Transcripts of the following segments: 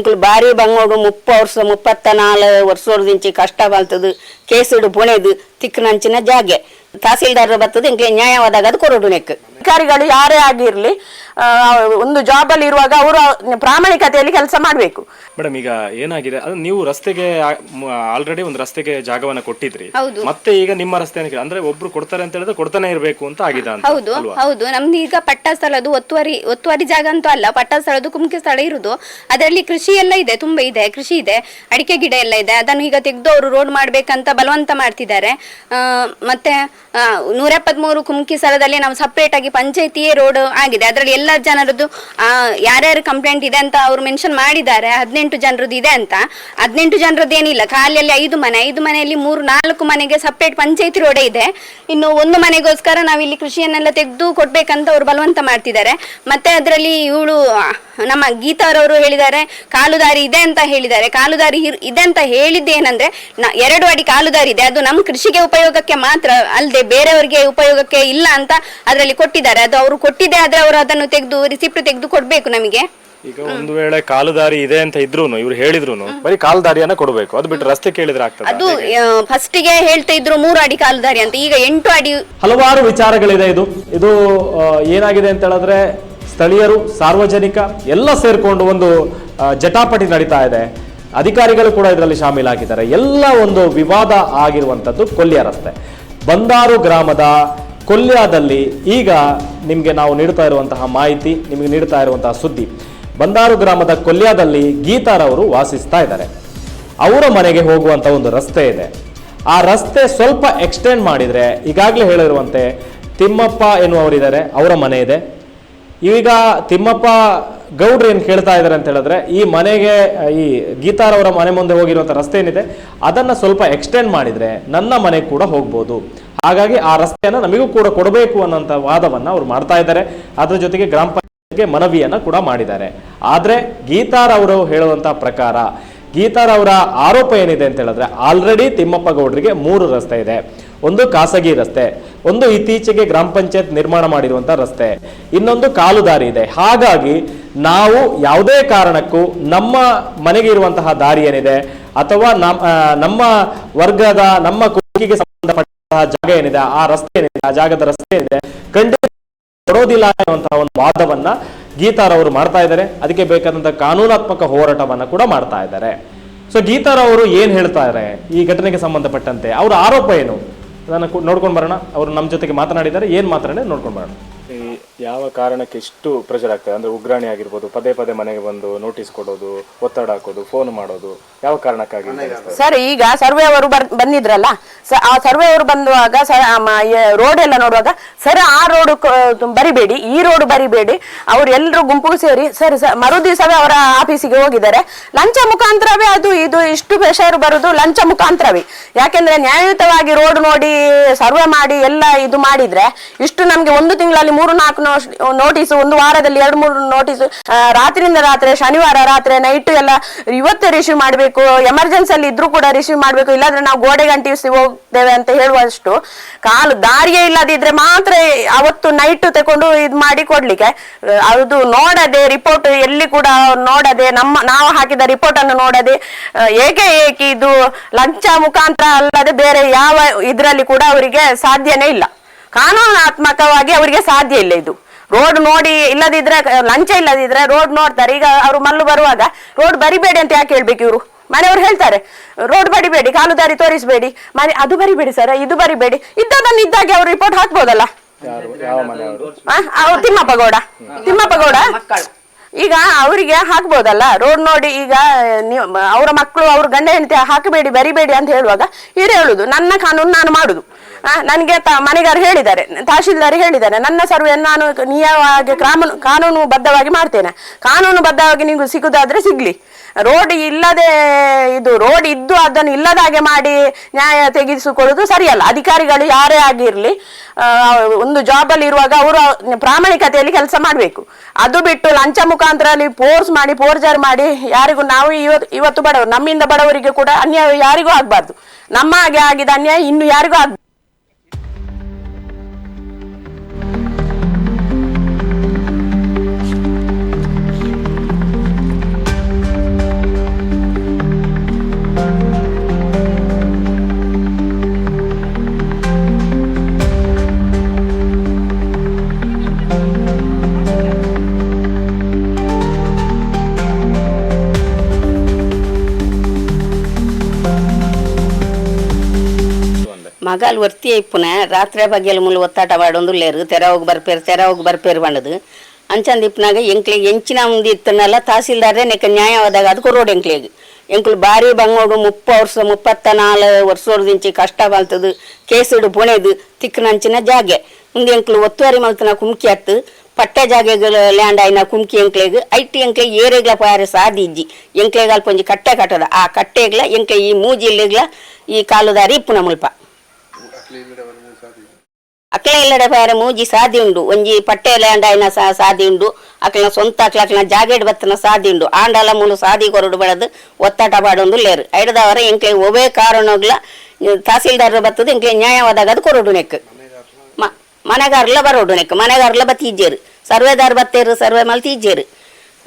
ಎಂಕ್ಲು ಬಾರಿ ಬಂಗೋಡು ಮುಪ್ಪ ವರ್ಷ ಮುಪ್ಪತ್ತ ನಾಲ್ ವರ್ಷದಿಂದ ಕಷ್ಟ ಬಲ್ತದು ಕೇಸುಡು ಪುಣೆದು ತಿಕ್ಕನಂಚಿನ ಜಾಗೆ. ತಹಸೀಲ್ದಾರ್ ಬರ್ತದೆ ಇಂಕ್ಲೆ ನ್ಯಾಯವಾದಾಗ ಅದು ಕೊರೋಡು ಅಧಿಕಾರಿಗಳು ಯಾರೇ ಆಗಿರ್ಲಿ ಆ, ಒಂದು ಜಾಬ್ ಅಲ್ಲಿ ಇರುವಾಗ ಅವರು ಪ್ರಾಮಾಣಿಕತೆಯಲ್ಲಿ ಕೆಲಸ ಮಾಡಬೇಕು. ಮೇಡಮ್ ಈಗ ಏನಾಗಿದೆ? ಅದು ನೀವು ರಸ್ತೆಗೆ ಆಲ್ರೆಡಿ ಒಂದು ರಸ್ತೆಗೆ ಜಾಗವನ್ನ ಕೊಟ್ಟಿದ್ರಿ. ಹೌದು. ಮತ್ತೆ ಈಗ ನಿಮ್ಮ ರಸ್ತೆ ಅಂದ್ರೆ ಒಬ್ರು ಕೊಡ್ತಾರೆ ಅಂತ ಹೇಳಿದ್ರೆ ಕೊಡ್ತಾನೆ ಇರಬೇಕು ಅಂತ ಆಗಿದೆ ಅಂತ ಹೌದು ಹೌದು. ನಮ್ದು ಈಗ ಪಟ್ಟ ಸ್ಥಳದ್ದು ಒತ್ತುವರಿ ಒತ್ತುವರಿ ಜಾಗ ಅಂತೂ ಅಲ್ಲ ಪಟ್ಟ ಸ್ಥಳದ್ದು ಕುಮ್ಕೆ ಸ್ಥಳ ಇರುದು. ಅದರಲ್ಲಿ ಕೃಷಿ ಎಲ್ಲ ಇದೆ ತುಂಬಾ ಇದೆ ಕೃಷಿ ಇದೆ ಅಡಿಕೆ ಗಿಡ ಎಲ್ಲ ಇದೆ. ಅದನ್ನು ಈಗ ತೆಗೆದು ಅವರು ರೋಡ್ ಮಾಡ್ಬೇಕಂತ ಬಲವಂತ ಮಾಡ್ತಿದ್ದಾರೆ. ಆ, ಮತ್ತೆ ಆ, ನೂರ ಎಪ್ಪತ್ಮೂರು ಕುಮ್ಕಿ ಸ್ಥಳದಲ್ಲಿ ನಾವು ಸಪ್ರೇಟ್ ಆಗಿ ಪಂಚಾಯತಿಯೇ ರೋಡ್ ಆಗಿದೆ. ಅದರಲ್ಲಿ ಎಲ್ಲ ಜನರದ್ದು ಯಾರ್ಯಾರು ಕಂಪ್ಲೇಂಟ್ ಇದೆ ಅಂತ ಅವರು ಮೆನ್ಷನ್ ಮಾಡಿದ್ದಾರೆ. ಹದಿನೆಂಟು ಜನರದ್ದು ಇದೆ ಅಂತ. ಹದಿನೆಂಟು ಜನರದ್ದು ಏನಿಲ್ಲ. ಖಾಲಿಯಲ್ಲಿ ಐದು ಮನೆ. ಐದು ಮನೆಯಲ್ಲಿ ಮೂರು, ನಾಲ್ಕು ಮನೆಗೆ ಸಪ್ರೇಟ್ ಪಂಚಾಯತಿ ರೋಡೇ ಇದೆ. ಇನ್ನು ಒಂದು ಮನೆಗೋಸ್ಕರ ನಾವಿಲ್ಲಿ ಕೃಷಿಯನ್ನೆಲ್ಲ ತೆಗೆದು ಕೊಡ್ಬೇಕಂತ ಅವರು ಬಲವಂತ ಮಾಡ್ತಿದ್ದಾರೆ. ಮತ್ತೆ ಅದರಲ್ಲಿ ಇವಳು ನಮ್ಮ ಗೀತಾರವರು ಹೇಳಿದ್ದಾರೆ ಕಾಲುದಾರಿ ಇದೆ ಅಂತ ಹೇಳಿದ್ದಾರೆ. ಕಾಲುದಾರಿ ಇದೆ ಅಂತ ಹೇಳಿದ್ದೇನಂದ್ರೆ ಏನಂದ್ರೆ ಎರಡು ಅಡಿ ಕಾಲುದಾರಿ ಇದೆ. ಅದು ನಮ್ಮ ಕೃಷಿಗೆ ಉಪಯೋಗಕ್ಕೆ ಮಾತ್ರ ಅಲ್ಲದೆ ಬೇರೆಯವರಿಗೆ ಉಪಯೋಗಕ್ಕೆ ಇಲ್ಲ ಅಂತ ಅದರಲ್ಲಿ ಕೊಟ್ಟಿದ್ದಾರೆ. ಅದು ಅವರು ಕೊಟ್ಟಿದೆ ಆದ್ರೆ ಅವರು ಅದನ್ನು ತೆಗೆದು ರಿಸಿಪ್ಟ್ ತೆಗೆದು ಕೊಡ್ಬೇಕು ನಮಗೆ. ಈಗ ಒಂದು ವೇಳೆ ಕಾಲುದಾರಿ ಇದೆ ಅಂತ ಇದ್ರು ಇವ್ರು ಹೇಳಿದ್ರು ಬರೀ ಕಾಲುದಾರಿಯನ್ನ ಕೊಡಬೇಕು. ಅದು ಬಿಟ್ಟು ರಸ್ತೆ ಕೇಳಿದ್ರೆ ಆಗ್ತದೆ? ಅದು ಫಸ್ಟಿಗೆ ಹೇಳ್ತಾ ಇದ್ರು ಮೂರು ಅಡಿ ಕಾಲುದಾರಿ ಅಂತ. ಈಗ ಎಂಟು ಅಡಿ ಹಲವಾರು ವಿಚಾರಗಳಿದೆ ಇದು. ಇದು ಆ, ಏನಾಗಿದೆ ಅಂತ ಹೇಳಿದ್ರೆ ಸ್ಥಳೀಯರು, ಸಾರ್ವಜನಿಕ ಎಲ್ಲ ಸೇರಿಕೊಂಡು ಒಂದು ಜಟಾಪಟಿ ನಡೀತಾ ಇದೆ. ಅಧಿಕಾರಿಗಳು ಕೂಡ ಇದರಲ್ಲಿ ಶಾಮೀಲಾಗಿದ್ದಾರೆ. ಎಲ್ಲ ಒಂದು ವಿವಾದ ಆಗಿರುವಂಥದ್ದು ಕೊಲ್ಯ ರಸ್ತೆ. ಬಂದಾರು ಗ್ರಾಮದ ಕೊಲ್ಯದಲ್ಲಿ ಈಗ ನಿಮಗೆ ನಾವು ನೀಡ್ತಾ ಇರುವಂತಹ ಮಾಹಿತಿ, ನಿಮಗೆ ನೀಡ್ತಾ ಇರುವಂತಹ ಸುದ್ದಿ. ಬಂದಾರು ಗ್ರಾಮದ ಕೊಲ್ಯದಲ್ಲಿ ಗೀತಾರವರು ವಾಸಿಸ್ತಾ ಇದ್ದಾರೆ. ಅವರ ಮನೆಗೆ ಹೋಗುವಂತ ಒಂದು ರಸ್ತೆ ಇದೆ. ಆ ರಸ್ತೆ ಸ್ವಲ್ಪ ಎಕ್ಸ್ಟೆಂಡ್ ಮಾಡಿದ್ರೆ, ಈಗಾಗಲೇ ಹೇಳಿರುವಂತೆ ತಿಮ್ಮಪ್ಪ ಎನ್ನುವರಿದ್ದಾರೆ ಅವರ ಮನೆ ಇದೆ. ಈಗ ತಿಮ್ಮಪ್ಪ ಗೌಡ್ರು ಏನು ಕೇಳ್ತಾ ಇದ್ದಾರೆ ಅಂತ ಹೇಳಿದ್ರೆ, ಈ ಮನೆಗೆ, ಈ ಗೀತಾರವರ ಮನೆ ಮುಂದೆ ಹೋಗಿರುವಂಥ ರಸ್ತೆ ಏನಿದೆ, ಅದನ್ನ ಸ್ವಲ್ಪ ಎಕ್ಸ್ಟೆಂಡ್ ಮಾಡಿದ್ರೆ ನನ್ನ ಮನೆಗೆ ಕೂಡ ಹೋಗ್ಬೋದು. ಹಾಗಾಗಿ ಆ ರಸ್ತೆಯನ್ನು ನಮಗೂ ಕೂಡ ಕೊಡಬೇಕು ಅನ್ನೋಂಥ ವಾದವನ್ನ ಅವ್ರು ಮಾಡ್ತಾ ಇದ್ದಾರೆ. ಅದರ ಜೊತೆಗೆ ಗ್ರಾಮ ಪಂಚಾಯತ್ಗೆ ಮನವಿಯನ್ನ ಕೂಡ ಮಾಡಿದ್ದಾರೆ. ಆದರೆ ಗೀತಾರವರು ಹೇಳುವಂತ ಪ್ರಕಾರ ಗೀತಾರ್ ಅವರ ಆರೋಪ ಏನಿದೆ ಅಂತ ಹೇಳಿದ್ರೆ ಆಲ್ರೆಡಿ ತಿಮ್ಮಪ್ಪ ಗೌಡ್ರಿಗೆ ಮೂರು ರಸ್ತೆ ಇದೆ. ಒಂದು ಖಾಸಗಿ ರಸ್ತೆ, ಒಂದು ಇತ್ತೀಚೆಗೆ ಗ್ರಾಮ ಪಂಚಾಯತ್ ನಿರ್ಮಾಣ ಮಾಡಿರುವಂಥ ರಸ್ತೆ, ಇನ್ನೊಂದು ಕಾಲು ದಾರಿ ಇದೆ. ಹಾಗಾಗಿ ನಾವು ಯಾವುದೇ ಕಾರಣಕ್ಕೂ ನಮ್ಮ ಮನೆಗೆ ಇರುವಂತಹ ದಾರಿ ಏನಿದೆ, ಅಥವಾ ನಮ್- ನಮ್ಮ ವರ್ಗದ, ನಮ್ಮ ಕುಟುಂಬಿಗೆ ಸಂಬಂಧಪಟ್ಟಂತಹ ಜಾಗ ಏನಿದೆ, ಆ ರಸ್ತೆ ಏನಿದೆ, ಆ ಜಾಗದ ರಸ್ತೆ ಏನಿದೆ, ಖಂಡಿತ ಕೊಡೋದಿಲ್ಲ ಅನ್ನುವಂತಹ ಒಂದು ವಾದವನ್ನ ಗೀತಾರವರು ಮಾಡ್ತಾ ಇದ್ದಾರೆ. ಅದಕ್ಕೆ ಬೇಕಾದಂಥ ಕಾನೂನಾತ್ಮಕ ಹೋರಾಟವನ್ನು ಕೂಡ ಮಾಡ್ತಾ ಇದ್ದಾರೆ. ಸೊ ಗೀತಾರವರು ಏನು ಹೇಳ್ತಾ ಇದ್ದಾರೆ? ಈ ಘಟನೆಗೆ ಸಂಬಂಧಪಟ್ಟಂತೆ ಅವರ ಆರೋಪ ಏನು? ಅದನ್ನು ನೋಡ್ಕೊಂಡು ಬರೋಣ. ಅವರು ನಮ್ಮ ಜೊತೆಗೆ ಮಾತನಾಡಿದ್ದಾರೆ. ಏನು ಮಾತನಾಡಿ ನೋಡ್ಕೊಂಡು ಬರೋಣ. ಯಾವ ಕಾರಣಕ್ಕೆ ಇಷ್ಟು ಪ್ರೆಷರ್ ಆಗ್ತದೆ? ಅಂದ್ರೆ ಉಗ್ರಾಣಿ ಆಗಿರ್ಬೋದು, ಪದೇ ಪದೇ ಮನೆಗೆ ಬಂದು ನೋಟಿಸ್ ಕೊಡೋದು, ಒತ್ತಡ ಹಾಕೋದು ಫೋನ್ ಮಾಡೋದು, ಯಾವ ಕಾರಣಕ್ಕಾಗಿ ಸರ್, ಈಗ ಸರ್ವೆ ಅವರು ಬಂದಿದ್ರಲ್ಲ ಆ ಸರ್ವೆ ಅವರು ಬಂದುವಾಗ ರೋಡ್ ಎಲ್ಲ ನೋಡುವಾಗ, ಸರ್, ಆ ರೋಡ್ ಬರಿಬೇಡಿ, ಈ ರೋಡ್ ಬರಿಬೇಡಿ, ಅವ್ರು ಎಲ್ಲರೂ ಗುಂಪು ಸೇರಿ, ಸರ್ ಮರು ದಿವಸವೇ ಅವರ ಆಫೀಸಿಗೆ ಹೋಗಿದ್ದಾರೆ. ಲಂಚ ಮುಖಾಂತರವೇ ಅದು, ಇದು ಇಷ್ಟು ಪ್ರೆಷರ್ ಬರುದು ಲಂಚ ಮುಖಾಂತರವೇ. ಯಾಕೆಂದ್ರೆ ನ್ಯಾಯಯುತವಾಗಿ ರೋಡ್ ನೋಡಿ ಸರ್ವೆ ಮಾಡಿ ಎಲ್ಲ ಇದು ಮಾಡಿದ್ರೆ, ಇಷ್ಟು ನಮ್ಗೆ ಒಂದು ತಿಂಗಳಲ್ಲಿ ಮೂರು ನಾಲ್ಕು ನೋಟಿಸ್ ಒಂದು ವಾರದಲ್ಲಿ ಎರಡು ಮೂರು ನೋಟಿಸ್ ರಾತ್ರಿಯಿಂದ ರಾತ್ರಿ, ಶನಿವಾರ ರಾತ್ರಿ ನೈಟ್ ಎಲ್ಲ ಇವತ್ತೇ ರಿಸೀವ್ ಮಾಡಬೇಕು. ಎಮರ್ಜೆನ್ಸಿ ಅಲ್ಲಿ ಇದ್ರೂ ಕೂಡ ರಿಸೀವ್ ಮಾಡಬೇಕು. ಇಲ್ಲಾಂದ್ರೆ ನಾವು ಗೋಡೆ ಗಂಟಿಸಿ ಹೋಗ್ತೇವೆ ಅಂತ ಹೇಳುವಷ್ಟು ಕಾಲು ದಾರಿಯೇ ಇಲ್ಲದಿದ್ರೆ ಮಾತ್ರ ಅವತ್ತು ನೈಟ್ ತಕೊಂಡು ಇದು ಮಾಡಿ ಕೊಡ್ಲಿಕ್ಕೆ. ಅದು ನೋಡದೆ ರಿಪೋರ್ಟ್ ಎಲ್ಲಿ ಕೂಡ ನೋಡದೆ, ನಮ್ಮ, ನಾವು ಹಾಕಿದ ರಿಪೋರ್ಟ್ ಅನ್ನು ನೋಡದೆ ಏಕೆ ಏಕೆ ಇದು ಲಂಚ ಮುಖಾಂತರ ಅಲ್ಲದೆ ಬೇರೆ ಯಾವ ಇದರಲ್ಲಿ ಕೂಡ ಅವರಿಗೆ ಸಾಧ್ಯನೇ ಇಲ್ಲ. ಕಾನೂನಾತ್ಮಕವಾಗಿ ಅವರಿಗೆ ಸಾಧ್ಯ ಇಲ್ಲ ಇದು. ರೋಡ್ ನೋಡಿ ಇಲ್ಲದಿದ್ರೆ, ಲಂಚ ಇಲ್ಲದಿದ್ರೆ ರೋಡ್ ನೋಡ್ತಾರೆ. ಈಗ ಅವರು ಮಲ್ಲು ಬರುವಾಗ ರೋಡ್ ಬರಿಬೇಡಿ ಅಂತ ಯಾಕೆ ಹೇಳ್ಬೇಕು ಇವರು? ಮನೆಯವರು ಹೇಳ್ತಾರೆ ರೋಡ್ ಬರಿಬೇಡಿ ಕಾಲು ದಾರಿ ತೋರಿಸಬೇಡಿ. ಮನೆ, ಅದು ಬರಿಬೇಡಿ ಸರ್ ಇದು ಬರಿಬೇಡಿ. ಇದ್ದದನ್ನು ಇದ್ದಾಗೆ ಅವ್ರು ರಿಪೋರ್ಟ್ ಹಾಕ್ಬೋದಲ್ಲ? ಅವ್ರು ತಿಮ್ಮಪ್ಪ ಗೌಡ ತಿಮ್ಮಪ್ಪ ಗೌಡ? ಈಗ ಅವರಿಗೆ ಹಾಕ್ಬೋದಲ್ಲ? ರೋಡ್ ನೋಡಿ ಈಗ, ನೀವು, ಅವರ ಮಕ್ಕಳು, ಅವ್ರ ಗಂಡ ಹೆಂಡತಿ ಹಾಕಬೇಡಿ, ಬರಿಬೇಡಿ ಅಂತ ಹೇಳುವಾಗ ಇವ್ರು ಹೇಳುದು ನನ್ನ ಕಾನೂನು ನಾನು ಮಾಡುದು. ನನ್ಗೆ ಮನೆಗಾರು ಹೇಳಿದ್ದಾರೆ, ತಹಶೀಲ್ದಾರ್ ಹೇಳಿದ್ದಾರೆ, ನನ್ನ ಸರ್ವೆ ನಾನು ನಿಯವಾಗಿ ಕಾನೂನು ಕಾನೂನು ಬದ್ಧವಾಗಿ ಮಾಡ್ತೇನೆ. ಕಾನೂನು ಬದ್ಧವಾಗಿ ನೀವು ಸಿಗುದಾದ್ರೆ ಸಿಗ್ಲಿ. ರೋಡ್ ಇಲ್ಲದೆ ಇದು, ರೋಡ್ ಇದ್ದು ಅದನ್ನು ಇಲ್ಲದ ಹಾಗೆ ಮಾಡಿ ನ್ಯಾಯ ತೆಗೆಸಿಕೊಳ್ಳುವುದು ಸರಿಯಲ್ಲ. ಅಧಿಕಾರಿಗಳು ಯಾರೇ ಆಗಿರ್ಲಿ ಒಂದು ಜಾಬ್ ಅಲ್ಲಿ ಇರುವಾಗ ಅವರು ಪ್ರಾಮಾಣಿಕತೆಯಲ್ಲಿ ಕೆಲಸ ಮಾಡಬೇಕು. ಅದು ಬಿಟ್ಟು ಲಂಚ ಮುಖಾಂತರ ಅಲ್ಲಿ ಫೋರ್ಸ್ ಮಾಡಿ ಫೋರ್ಜರ್ ಮಾಡಿ ಯಾರಿಗೂ ನಾವು ಇವತ್ತು ಇವತ್ತು ಬಡವರು, ನಮ್ಮಿಂದ ಬಡವರಿಗೆ ಕೂಡ ಅನ್ಯಾಯ ಯಾರಿಗೂ ಆಗಬಾರ್ದು. ನಮ್ಮ ಹಾಗೆ ಆಗಿದ ಅನ್ಯಾಯ ಇನ್ನು ಯಾರಿಗೂ ಆಗ್ ವರ್ತಿ ಇಪ್ಪುನ ರಾತ್ರಿ ಬಗೆಲ್ ಮುಲ್ ಒತ್ತಾಟ ಮಾಡೊಂದು ಲೇರು ತೆರ ಹೋಗಿ ಬರ್ಪೇರು, ತೆರ ಹೋಗಿ ಬರ್ಪೇರು ಬಂಡದು. ಅಂಚಂದ ಇಪ್ಪನಾಗ ಎಂಕ್ಲಿಗೆ ಎಂಚಿನ ಮುಂದೆ ಇತ್ತನಲ್ಲ ತಹಸೀಲ್ದಾರೇ ನೆಕ್ಕ ನ್ಯಾಯವಾದಾಗ ಅದಕ್ಕೂ ರೋಡ್ ಎಂಕ್ಲಿಗೆ. ಎಂಕ್ಲು ಬಾರಿ ಬಂಗೋಡು ಮುಪ್ಪ ವರ್ಷ ಮುಪ್ಪತ್ತ ನಾಲ್ ವರ್ಷದಿಂಚಿ ಕಷ್ಟ ಬಲ್ತದು ಕೇಸುಡು ಪುಣೆದು ತಿಕ್ಕನಂಚಿನ ಜಾಗೆ. ಮುಂದೆ ಎಂಕ್ಲು ಒತ್ತುವರಿ ಮಲ್ತನ ಕುಮ್ಕಿ ಹತ್ತು ಪಟ್ಟೆ ಜಾಗೆಗಳ ಲ್ಯಾಂಡ್ ಆಯ್ನ ಕುಮ್ಕಿ ಎಂಕ್ಲೆಗ್, ಐಟಿ ಎಂಕ್ಲೆ ಏರೆಗ್ಲ ಪಾರೆ ಸಾದಿ ಇಜ್ಜಿ. ಎಂಕ್ಲೆಗ್ ಅಲ್ಪ ಒಂಜಿ ಕಟ್ಟೆ ಕಟ್ಟದ. ಆ ಕಟ್ಟೆಗ್ಲ, ಎಂಕ್ಲೆ ಈ ಮೂಜಿಲ್ಲೆಗ್ಲ ಈ ಕಾಲುದಾರಿ ಇಪ್ಪುನ ಮುಲ್ಪ. ಅಕ್ಲ ಇಲ್ಲಡೆ ಪಾರೆ ಮೂಜಿ ಸಾದಿ ಉಂಡು. ಒಂಜಿ ಪಟ್ಟೆ ಲ್ಯಾಂಡ್ ಆಯ್ನ ಸಾದಿ ಉಂಡು. ಅಕ್ಲನ ಸ್ವಂತ ಅಕ್ಲ ಅಕ್ಲನ ಜಾಗೆಡ್ ಬತ್ತನ ಸಾದಿ ಉಂಡು. ಆಂಡಲ ಮೂಲು ಸಾದಿ ಕೊರಡು ಬೆಳೆದು ಒತ್ತಾಟ ಪಾಡೊಂದು ಲೇರು. ಐಡದವರ ಎಂಕ್ಲೆ ಒಬೇ ಕಾರಣಗ್ಲ ತಹಸೀಲ್ದಾರ್ ಬತ್ತದು ಎಂಕ್ಲೆ ನ್ಯಾಯವಾದಾಗ ಅದು ಕೊರಡು ನೆಕ್ ಮನೆಗಾರ್ಲ ಬರೋಡು ನೆಕ್ ಬತ್ತಿ ಇಜ್ಜೇರು ಸರ್ವೇದಾರ್ ಬತ್ತೇರು, ಸರ್ವೆ ಮಲ್ತಿ ಇಜ್ಜೇರು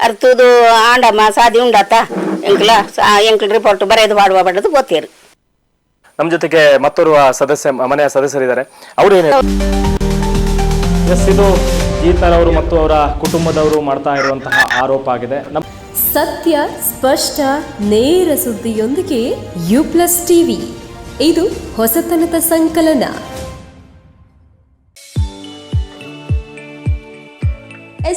ಅರ್ತುದು ಆಂಡಮ್ಮ ಸಾದಿ ಉಂಡಾತ? ಎಂಕ್ಲ ಎಂಕ್ಲ ರಿಪೋರ್ಟ್ ಬರೆದು ಮಾಡುವ ಬಡದು ಗೊತ್ತೇರು ನಮ್ಮ ಜೊತೆಗೆ ಮತ್ತೋರ್ವ ಸದಸ್ಯ ಮನೆಯ ಸದಸ್ಯರಿದ್ದಾರೆ. ಅವರು ಏನೇ ಎಸ್ ಇದು ಗೀತರ್ ಅವರು ಮತ್ತು ಅವರ ಕುಟುಂಬದವರು ಮಾಡ್ತಾ ಇರುವಂತಹ ಆರೋಪ ಆಗಿದೆ. ನಮ್ಮ ಸತ್ಯ ಸ್ಪಷ್ಟ ನೇರ ಸುದ್ದಿಯೊಂದಿಗೆ ಯು ಪ್ಲಸ್ ಟಿವಿ. ಇದು ಹೊಸತನದ ಸಂಕಲನ.